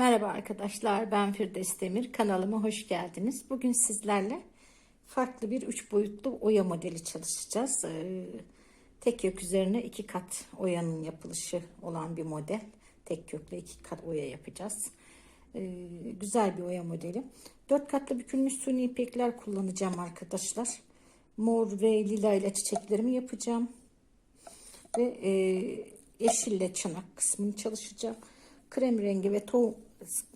Merhaba arkadaşlar ben Firdevs Demir kanalıma hoş geldiniz. Bugün sizlerle farklı bir üç boyutlu oya modeli çalışacağız. Ee, tek kök üzerine iki kat oyanın yapılışı olan bir model. Tek kökle iki kat oya yapacağız. Ee, güzel bir oya modeli. Dört katlı bükülmüş suni ipekler kullanacağım arkadaşlar. Mor ve lila ile çiçeklerimi yapacağım. Ve e, yeşille çanak kısmını çalışacağım. Krem rengi ve tohum,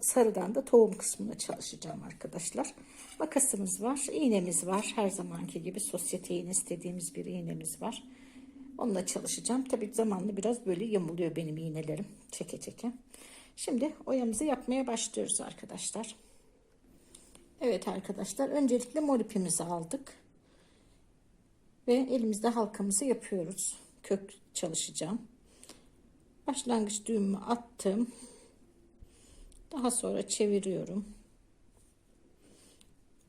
sarıdan da tohum kısmına çalışacağım arkadaşlar. Makasımız var, iğnemiz var. Her zamanki gibi sosyete iğne istediğimiz bir iğnemiz var. Onunla çalışacağım. Tabii zamanla biraz böyle yamuluyor benim iğnelerim. Çeke çeke. Şimdi oyamızı yapmaya başlıyoruz arkadaşlar. Evet arkadaşlar öncelikle mor ipimizi aldık. Ve elimizde halkamızı yapıyoruz. Kök çalışacağım. Başlangıç düğümümü attım. Daha sonra çeviriyorum.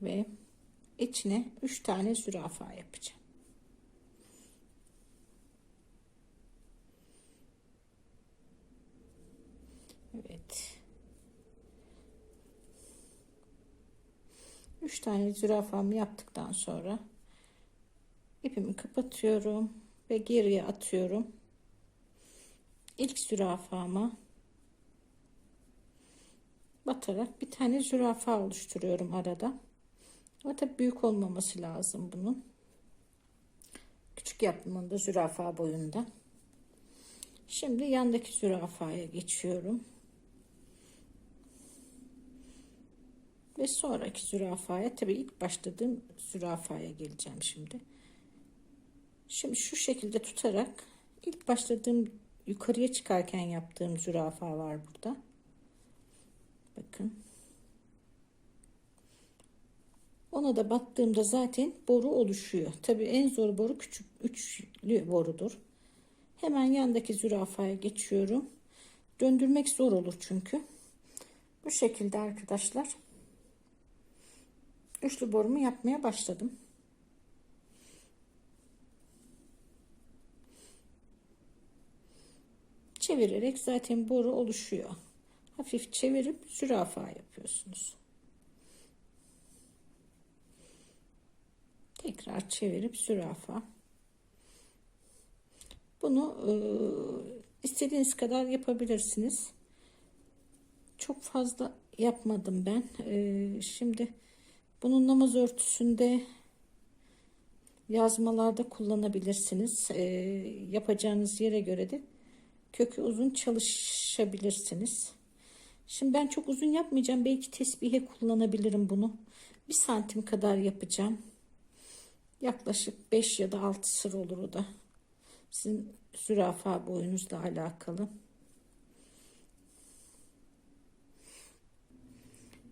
Ve içine 3 tane zürafa yapacağım. Evet. 3 tane zürafamı yaptıktan sonra ipimi kapatıyorum ve geriye atıyorum. İlk zürafama batarak bir tane zürafa oluşturuyorum arada. Ama tabi büyük olmaması lazım bunun. Küçük yapımında da zürafa boyunda. Şimdi yandaki zürafaya geçiyorum. Ve sonraki zürafaya tabi ilk başladığım zürafaya geleceğim şimdi. Şimdi şu şekilde tutarak ilk başladığım yukarıya çıkarken yaptığım zürafa var burada. Bakın. Ona da battığımda zaten boru oluşuyor. Tabii en zor boru küçük üçlü borudur. Hemen yandaki zürafaya geçiyorum. Döndürmek zor olur çünkü. Bu şekilde arkadaşlar. Üçlü borumu yapmaya başladım. Çevirerek zaten boru oluşuyor. Hafif çevirip zürafa yapıyorsunuz. Tekrar çevirip zürafa. Bunu e, istediğiniz kadar yapabilirsiniz. Çok fazla yapmadım ben. E, şimdi bunun namaz örtüsünde yazmalarda kullanabilirsiniz. E, yapacağınız yere göre de kökü uzun çalışabilirsiniz. Şimdi ben çok uzun yapmayacağım. Belki tesbihe kullanabilirim bunu. Bir santim kadar yapacağım. Yaklaşık 5 ya da 6 sıra olur o da. Sizin zürafa boyunuzla alakalı.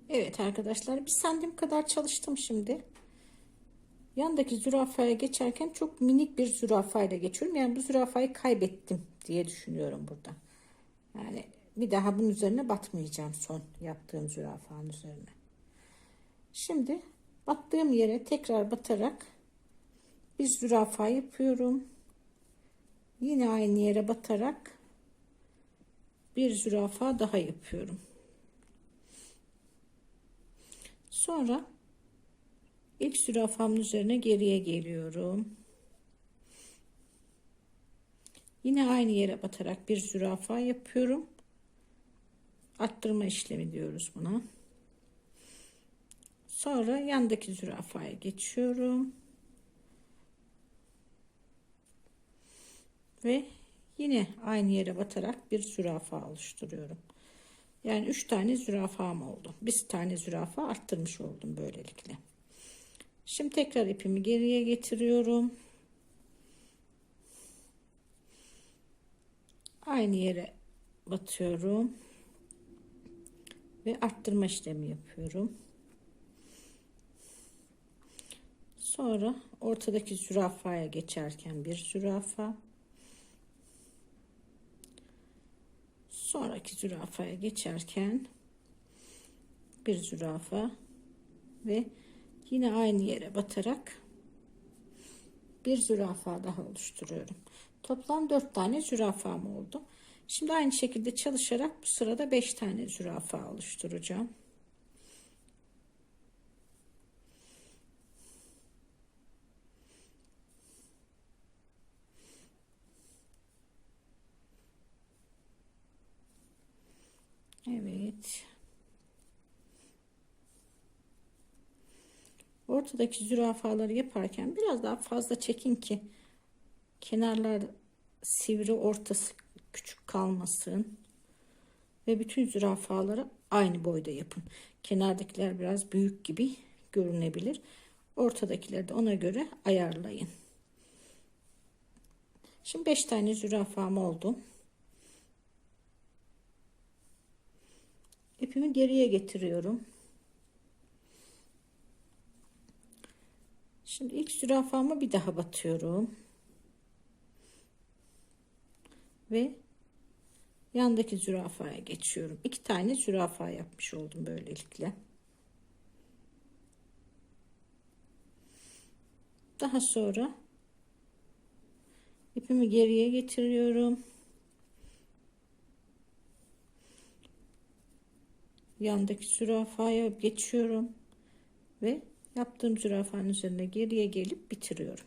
Evet arkadaşlar bir santim kadar çalıştım şimdi. Yandaki zürafaya geçerken çok minik bir zürafayla geçiyorum. Yani bu zürafayı kaybettim diye düşünüyorum burada. Yani bir daha bunun üzerine batmayacağım son yaptığım zürafanın üzerine. Şimdi battığım yere tekrar batarak bir zürafa yapıyorum. Yine aynı yere batarak bir zürafa daha yapıyorum. Sonra ilk zürafamın üzerine geriye geliyorum. Yine aynı yere batarak bir zürafa yapıyorum. Arttırma işlemi diyoruz buna. Sonra yandaki zürafaya geçiyorum. Ve yine aynı yere batarak bir zürafa oluşturuyorum. Yani 3 tane zürafam oldu. Bir tane zürafa arttırmış oldum böylelikle. Şimdi tekrar ipimi geriye getiriyorum. Aynı yere batıyorum ve arttırma işlemi yapıyorum. Sonra ortadaki zürafaya geçerken bir zürafa. Sonraki zürafaya geçerken bir zürafa ve yine aynı yere batarak bir zürafa daha oluşturuyorum. Toplam 4 tane zürafam oldu. Şimdi aynı şekilde çalışarak bu sırada 5 tane zürafa oluşturacağım. Evet. Ortadaki zürafaları yaparken biraz daha fazla çekin ki kenarlar sivri ortası küçük kalmasın. Ve bütün zürafaları aynı boyda yapın. Kenardakiler biraz büyük gibi görünebilir. Ortadakileri de ona göre ayarlayın. Şimdi 5 tane zürafam oldu. İpimi geriye getiriyorum. Şimdi ilk zürafamı bir daha batıyorum. Ve yandaki zürafaya geçiyorum. İki tane zürafa yapmış oldum böylelikle. Daha sonra ipimi geriye getiriyorum. Yandaki zürafaya geçiyorum ve yaptığım zürafanın üzerine geriye gelip bitiriyorum.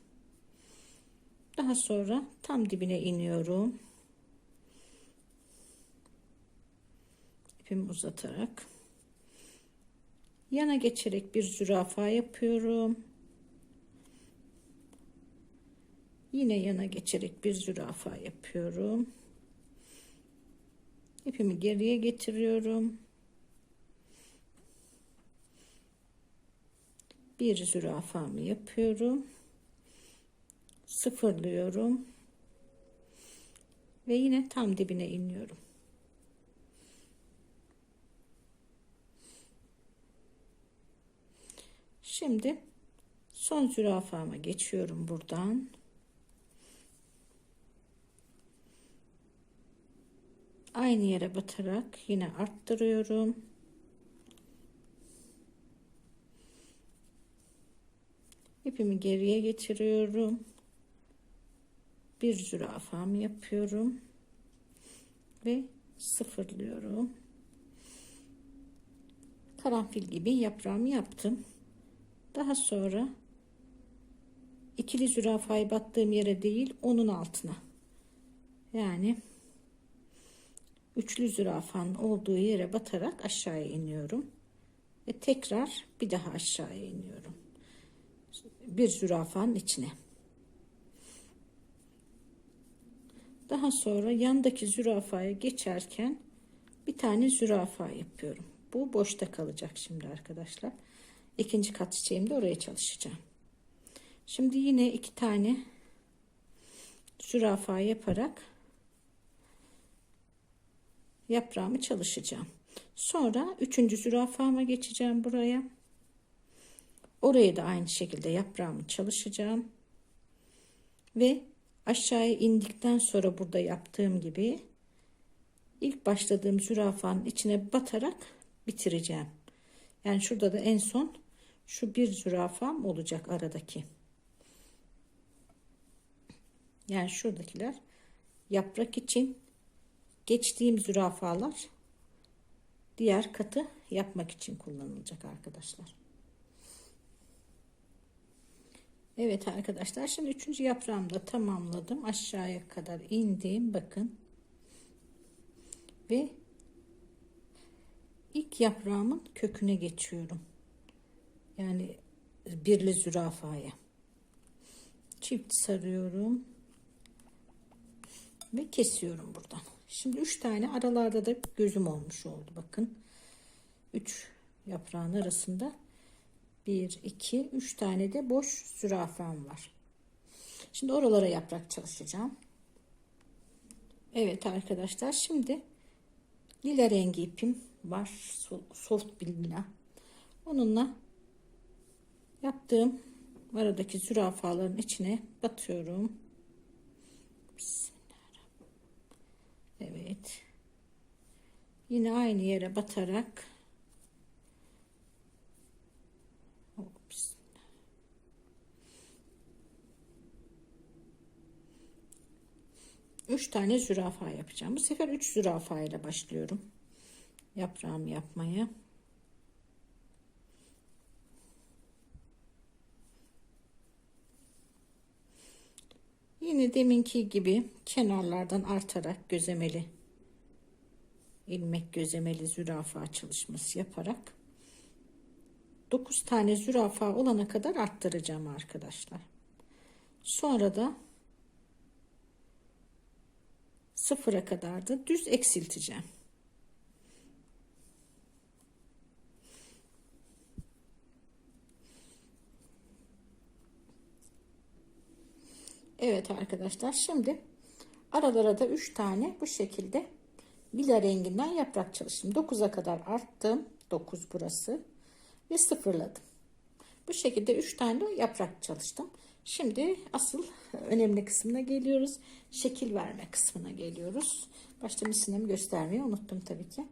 Daha sonra tam dibine iniyorum. İpimi uzatarak yana geçerek bir zürafa yapıyorum. Yine yana geçerek bir zürafa yapıyorum. İpimi geriye getiriyorum. Bir zürafamı yapıyorum. Sıfırlıyorum. Ve yine tam dibine iniyorum. Şimdi son zürafama geçiyorum buradan. Aynı yere batarak yine arttırıyorum. İpimi geriye getiriyorum. Bir zürafam yapıyorum. Ve sıfırlıyorum. Karanfil gibi yaprağımı yaptım. Daha sonra ikili zürafayı battığım yere değil onun altına. Yani üçlü zürafanın olduğu yere batarak aşağıya iniyorum. Ve tekrar bir daha aşağıya iniyorum. Bir zürafanın içine. Daha sonra yandaki zürafaya geçerken bir tane zürafa yapıyorum. Bu boşta kalacak şimdi arkadaşlar ikinci kat çiçeğimde oraya çalışacağım. Şimdi yine iki tane zürafa yaparak yaprağımı çalışacağım. Sonra üçüncü zürafama geçeceğim buraya. Oraya da aynı şekilde yaprağımı çalışacağım. Ve aşağıya indikten sonra burada yaptığım gibi ilk başladığım zürafanın içine batarak bitireceğim. Yani şurada da en son şu bir zürafam olacak aradaki. Yani şuradakiler yaprak için geçtiğim zürafalar diğer katı yapmak için kullanılacak arkadaşlar. Evet arkadaşlar şimdi üçüncü yaprağımı da tamamladım. Aşağıya kadar indim. Bakın. Ve ilk yaprağımın köküne geçiyorum. Yani birli zürafaya. Çift sarıyorum. Ve kesiyorum buradan. Şimdi üç tane aralarda da gözüm olmuş oldu. Bakın. Üç yaprağın arasında bir, iki, üç tane de boş zürafam var. Şimdi oralara yaprak çalışacağım. Evet arkadaşlar şimdi lila rengi ipim var. Soft bir lila. Onunla yaptığım aradaki zürafaların içine batıyorum. Evet. Yine aynı yere batarak 3 tane zürafa yapacağım. Bu sefer 3 zürafa ile başlıyorum. Yaprağımı yapmaya. Yine deminki gibi kenarlardan artarak gözemeli ilmek gözemeli zürafa çalışması yaparak 9 tane zürafa olana kadar arttıracağım arkadaşlar. Sonra da sıfıra kadar da düz eksilteceğim. Evet arkadaşlar şimdi aralara da 3 tane bu şekilde lila renginden yaprak çalıştım. 9'a kadar arttım. 9 burası ve sıfırladım. Bu şekilde 3 tane yaprak çalıştım. Şimdi asıl önemli kısmına geliyoruz. Şekil verme kısmına geliyoruz. Başta misinemi göstermeyi unuttum tabii ki.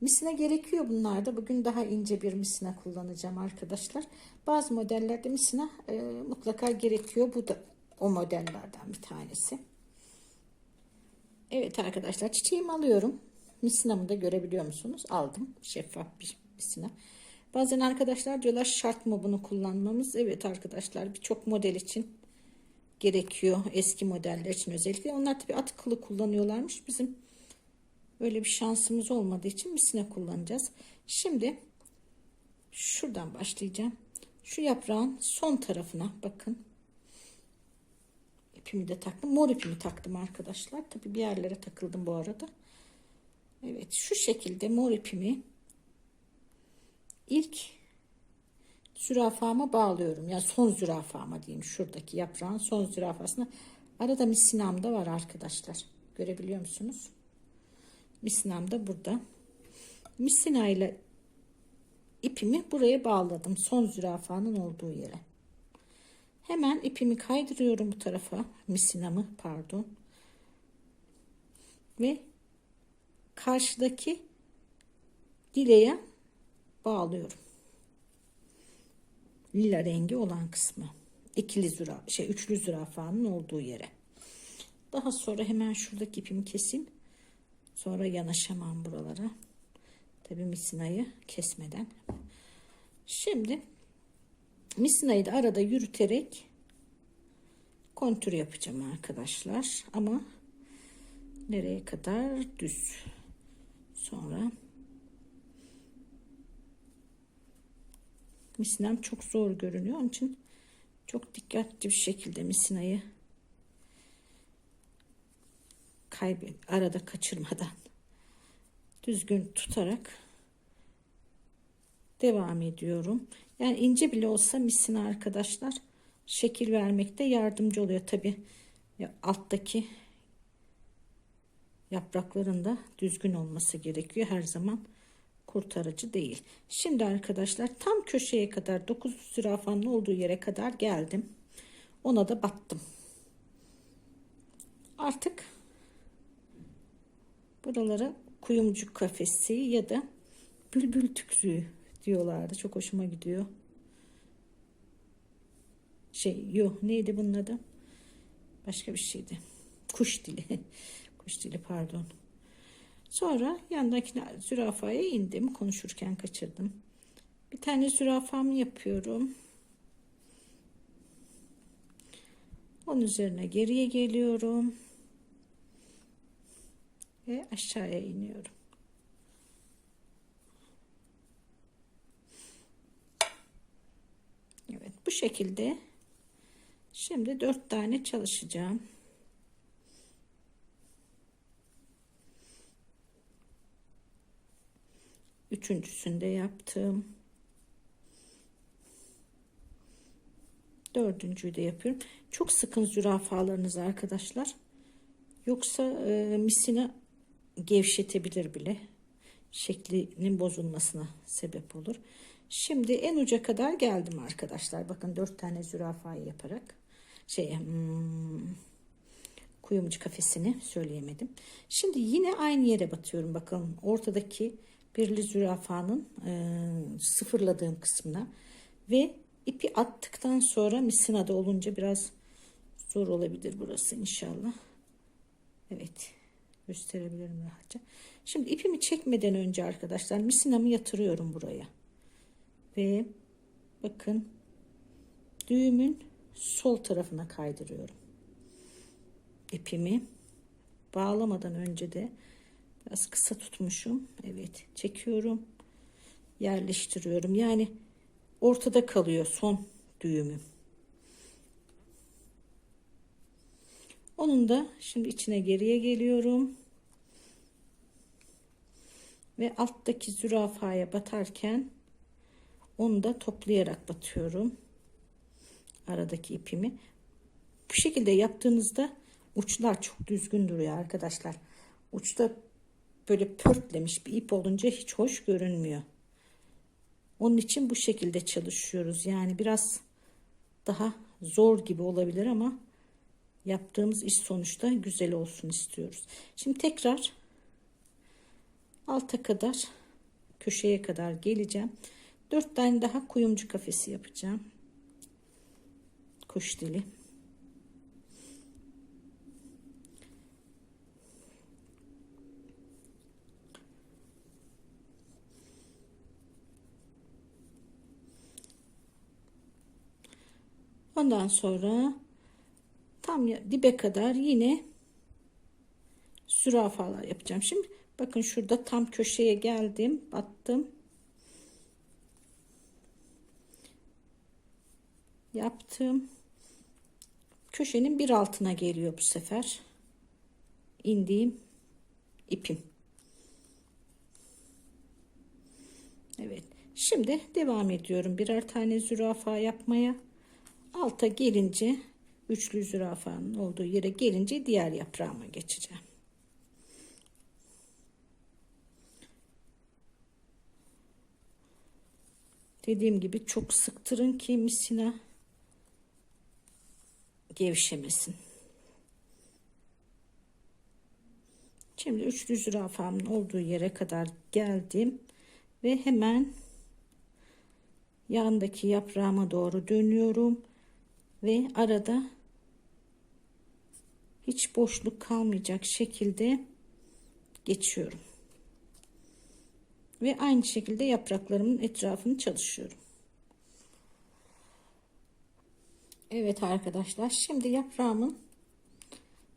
Misine gerekiyor bunlarda. Bugün daha ince bir misine kullanacağım arkadaşlar. Bazı modellerde misine e, mutlaka gerekiyor. Bu da o modellerden bir tanesi. Evet arkadaşlar çiçeğimi alıyorum. Misinamı da görebiliyor musunuz? Aldım. Şeffaf bir misina. Bazen arkadaşlar diyorlar şart mı bunu kullanmamız? Evet arkadaşlar birçok model için gerekiyor. Eski modeller için özellikle. Onlar tabii at kılı kullanıyorlarmış. Bizim öyle bir şansımız olmadığı için misine kullanacağız. Şimdi şuradan başlayacağım. Şu yaprağın son tarafına bakın. İpimi de taktım. Mor ipimi taktım arkadaşlar. Tabii bir yerlere takıldım bu arada. Evet şu şekilde mor ipimi ilk zürafama bağlıyorum. Yani son zürafama diyeyim. Şuradaki yaprağın son zürafasına. Arada misinam da var arkadaşlar. Görebiliyor musunuz? Misinam da burada. Misina ile ipimi buraya bağladım. Son zürafanın olduğu yere. Hemen ipimi kaydırıyorum bu tarafa. Misinamı pardon. Ve karşıdaki dileğe bağlıyorum. Lila rengi olan kısmı. İkili züra, şey üçlü zürafanın olduğu yere. Daha sonra hemen şuradaki ipimi keseyim. Sonra yanaşamam buralara. Tabi misinayı kesmeden. Şimdi misinayı da arada yürüterek kontür yapacağım arkadaşlar. Ama nereye kadar düz. Sonra misinem çok zor görünüyor. Onun için çok dikkatli bir şekilde misinayı kaybet arada kaçırmadan düzgün tutarak devam ediyorum. Yani ince bile olsa misina arkadaşlar şekil vermekte yardımcı oluyor tabi alttaki yaprakların da düzgün olması gerekiyor her zaman kurtarıcı değil. Şimdi arkadaşlar tam köşeye kadar 9 zürafanın olduğu yere kadar geldim. Ona da battım. Artık buralara kuyumcu kafesi ya da bülbül tükrüğü diyorlardı. Çok hoşuma gidiyor. Şey yok neydi bunun adı? Başka bir şeydi. Kuş dili. Kuş dili pardon. Sonra yandaki zürafaya indim. Konuşurken kaçırdım. Bir tane zürafamı yapıyorum. Onun üzerine geriye geliyorum. Ve aşağıya iniyorum. Evet bu şekilde şimdi dört tane çalışacağım. Üçüncüsünde yaptım. Dördüncüyü de yapıyorum. Çok sıkın zürafalarınız arkadaşlar. Yoksa e, misina gevşetebilir bile. Şeklinin bozulmasına sebep olur. Şimdi en uca kadar geldim arkadaşlar. Bakın dört tane zürafayı yaparak. Şey, hmm, kuyumcu kafesini söyleyemedim. Şimdi yine aynı yere batıyorum. Bakın ortadaki birli zürafanın e, sıfırladığım kısmına ve ipi attıktan sonra misinada olunca biraz zor olabilir burası inşallah. Evet. Gösterebilirim rahatça. Şimdi ipimi çekmeden önce arkadaşlar misinamı yatırıyorum buraya. Ve bakın düğümün sol tarafına kaydırıyorum. İpimi bağlamadan önce de biraz kısa tutmuşum. Evet çekiyorum. Yerleştiriyorum. Yani ortada kalıyor son düğümüm. Onun da şimdi içine geriye geliyorum. Ve alttaki zürafaya batarken onu da toplayarak batıyorum. Aradaki ipimi. Bu şekilde yaptığınızda uçlar çok düzgün duruyor arkadaşlar. Uçta böyle pörtlemiş bir ip olunca hiç hoş görünmüyor. Onun için bu şekilde çalışıyoruz. Yani biraz daha zor gibi olabilir ama yaptığımız iş sonuçta güzel olsun istiyoruz. Şimdi tekrar alta kadar köşeye kadar geleceğim. Dört tane daha kuyumcu kafesi yapacağım. Kuş dili. Ondan sonra tam dibe kadar yine zürafalar yapacağım. Şimdi bakın şurada tam köşeye geldim, battım. Yaptım. Köşenin bir altına geliyor bu sefer. indiğim ipim. Evet. Şimdi devam ediyorum birer tane zürafa yapmaya. Alta gelince üçlü zürafanın olduğu yere gelince diğer yaprağıma geçeceğim. Dediğim gibi çok sıktırın ki misina gevşemesin. Şimdi üçlü zürafamın olduğu yere kadar geldim ve hemen yandaki yaprağıma doğru dönüyorum ve arada hiç boşluk kalmayacak şekilde geçiyorum. Ve aynı şekilde yapraklarımın etrafını çalışıyorum. Evet arkadaşlar şimdi yaprağımın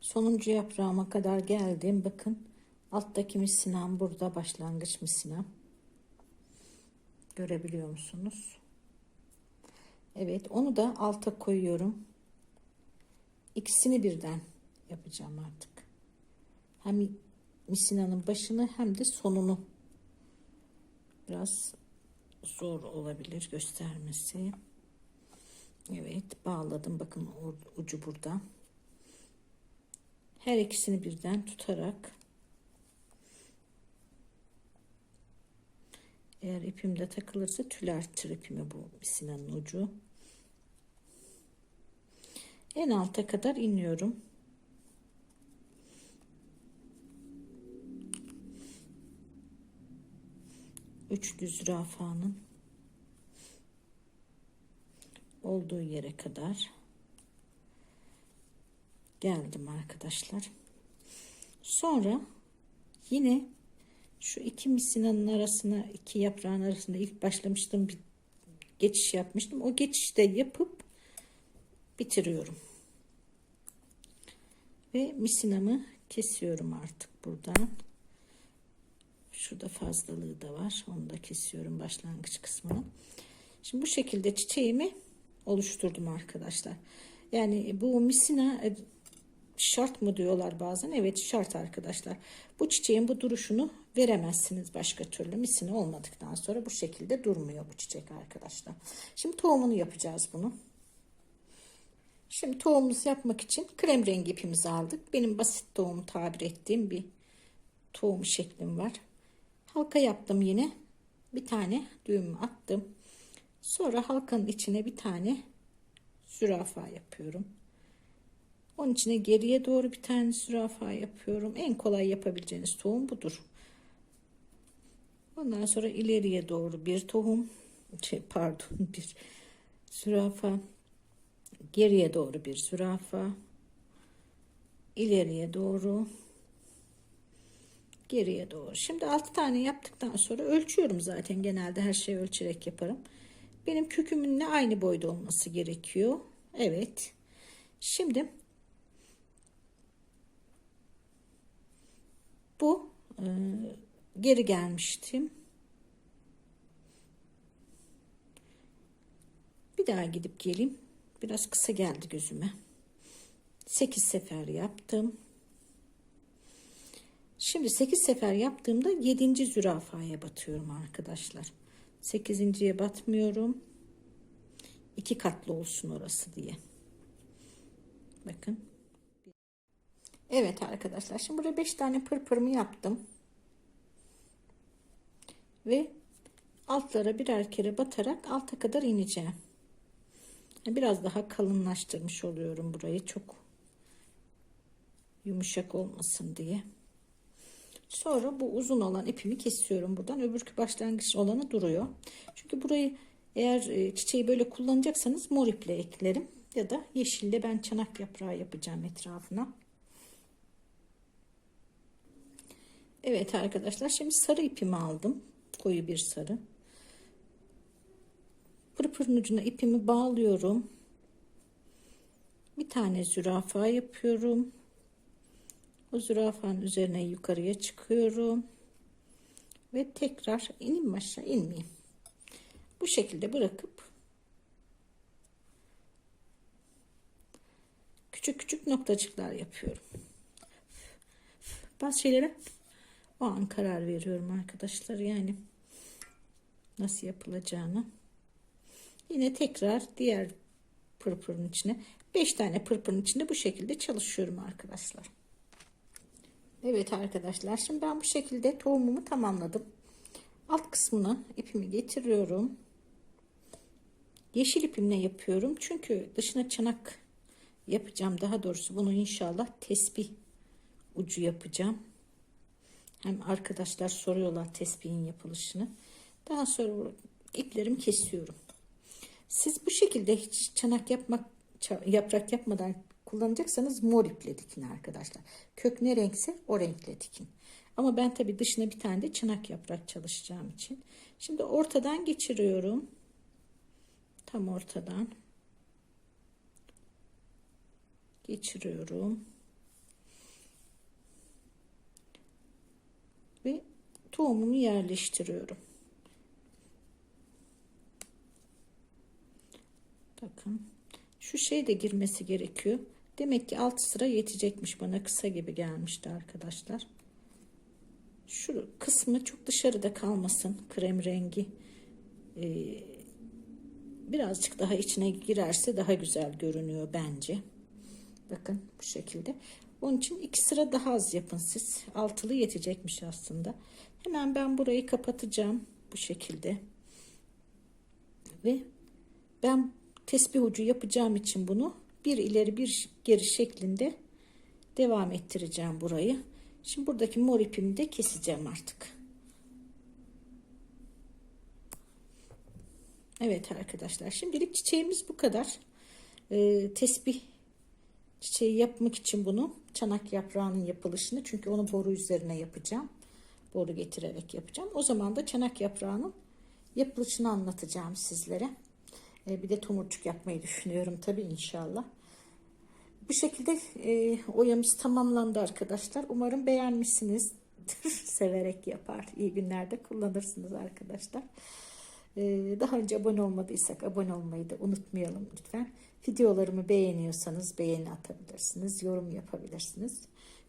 sonuncu yaprağıma kadar geldim. Bakın alttaki misinam burada başlangıç misinam. Görebiliyor musunuz? Evet onu da alta koyuyorum. İkisini birden yapacağım artık. Hem misinanın başını hem de sonunu. Biraz zor olabilir göstermesi. Evet bağladım. Bakın ucu burada. Her ikisini birden tutarak eğer ipimde takılırsa tülertir ipimi bu misinanın ucu. En alta kadar iniyorum. Üçlü zürafanın olduğu yere kadar geldim arkadaşlar. Sonra yine şu iki misinanın arasına iki yaprağın arasında ilk başlamıştım bir geçiş yapmıştım. O geçişte yapıp bitiriyorum. Ve misinamı kesiyorum artık buradan. Şurada fazlalığı da var. Onu da kesiyorum başlangıç kısmını. Şimdi bu şekilde çiçeğimi oluşturdum arkadaşlar. Yani bu misina e, şart mı diyorlar bazen. Evet şart arkadaşlar. Bu çiçeğin bu duruşunu veremezsiniz başka türlü. Misina olmadıktan sonra bu şekilde durmuyor bu çiçek arkadaşlar. Şimdi tohumunu yapacağız bunu. Şimdi tohumumuzu yapmak için krem rengi ipimizi aldık. Benim basit tohum tabir ettiğim bir tohum şeklim var. Halka yaptım yine. Bir tane düğüm attım. Sonra halkanın içine bir tane zürafa yapıyorum. Onun içine geriye doğru bir tane zürafa yapıyorum. En kolay yapabileceğiniz tohum budur. Ondan sonra ileriye doğru bir tohum, şey pardon bir zürafa, geriye doğru bir zürafa, ileriye doğru geriye doğru. Şimdi 6 tane yaptıktan sonra ölçüyorum zaten genelde her şeyi ölçerek yaparım. Benim kökümünle aynı boyda olması gerekiyor. Evet. Şimdi bu e, geri gelmiştim. Bir daha gidip geleyim. Biraz kısa geldi gözüme. 8 sefer yaptım. Şimdi 8 sefer yaptığımda 7. zürafaya batıyorum arkadaşlar. 8.ye batmıyorum. 2 katlı olsun orası diye. Bakın. Evet arkadaşlar. Şimdi buraya 5 tane pırpırımı yaptım. Ve altlara birer kere batarak alta kadar ineceğim. Biraz daha kalınlaştırmış oluyorum burayı. Çok yumuşak olmasın diye. Sonra bu uzun olan ipimi kesiyorum buradan. Öbürkü başlangıç olanı duruyor. Çünkü burayı eğer e, çiçeği böyle kullanacaksanız mor iple eklerim. Ya da yeşille ben çanak yaprağı yapacağım etrafına. Evet arkadaşlar şimdi sarı ipimi aldım. Koyu bir sarı. Pırpırın ucuna ipimi bağlıyorum. Bir tane zürafa yapıyorum. O zürafanın üzerine yukarıya çıkıyorum. Ve tekrar ineyim aşağı inmeyeyim. Bu şekilde bırakıp küçük küçük noktacıklar yapıyorum. Bazı şeylere o an karar veriyorum arkadaşlar. Yani nasıl yapılacağını. Yine tekrar diğer pırpırın içine 5 tane pırpırın içinde bu şekilde çalışıyorum arkadaşlar. Evet arkadaşlar şimdi ben bu şekilde tohumumu tamamladım. Alt kısmına ipimi getiriyorum. Yeşil ipimle yapıyorum. Çünkü dışına çanak yapacağım. Daha doğrusu bunu inşallah tesbih ucu yapacağım. Hem arkadaşlar soruyorlar tesbihin yapılışını. Daha sonra iplerimi kesiyorum. Siz bu şekilde hiç çanak yapmak yaprak yapmadan kullanacaksanız mor iple dikin arkadaşlar. Kök ne renkse o renkle dikin. Ama ben tabi dışına bir tane de çınak yaprak çalışacağım için. Şimdi ortadan geçiriyorum. Tam ortadan. Geçiriyorum. Ve tohumumu yerleştiriyorum. Bakın. Şu şey de girmesi gerekiyor. Demek ki 6 sıra yetecekmiş bana. Kısa gibi gelmişti arkadaşlar. Şu kısmı çok dışarıda kalmasın. Krem rengi. Ee, birazcık daha içine girerse daha güzel görünüyor bence. Bakın bu şekilde. Onun için iki sıra daha az yapın siz. Altılı yetecekmiş aslında. Hemen ben burayı kapatacağım. Bu şekilde. Ve ben tesbih ucu yapacağım için bunu bir ileri bir geri şeklinde devam ettireceğim burayı. Şimdi buradaki mor ipimi de keseceğim artık. Evet arkadaşlar şimdilik çiçeğimiz bu kadar. Ee, tesbih çiçeği yapmak için bunu çanak yaprağının yapılışını çünkü onu boru üzerine yapacağım. Boru getirerek yapacağım. O zaman da çanak yaprağının yapılışını anlatacağım sizlere. E, bir de tomurcuk yapmayı düşünüyorum tabii inşallah. Bu şekilde e, oyamız tamamlandı arkadaşlar. Umarım beğenmişsiniz. Severek yapar. İyi günlerde kullanırsınız arkadaşlar. E, daha önce abone olmadıysak abone olmayı da unutmayalım lütfen. Videolarımı beğeniyorsanız beğeni atabilirsiniz. Yorum yapabilirsiniz.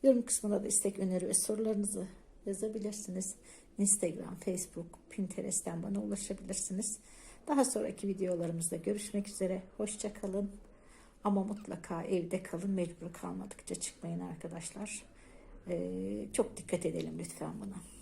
Yorum kısmına da istek, öneri ve sorularınızı yazabilirsiniz. Instagram, Facebook, Pinterest'ten bana ulaşabilirsiniz. Daha sonraki videolarımızda görüşmek üzere. Hoşçakalın. Ama mutlaka evde kalın. Mecbur kalmadıkça çıkmayın arkadaşlar. Ee, çok dikkat edelim lütfen buna.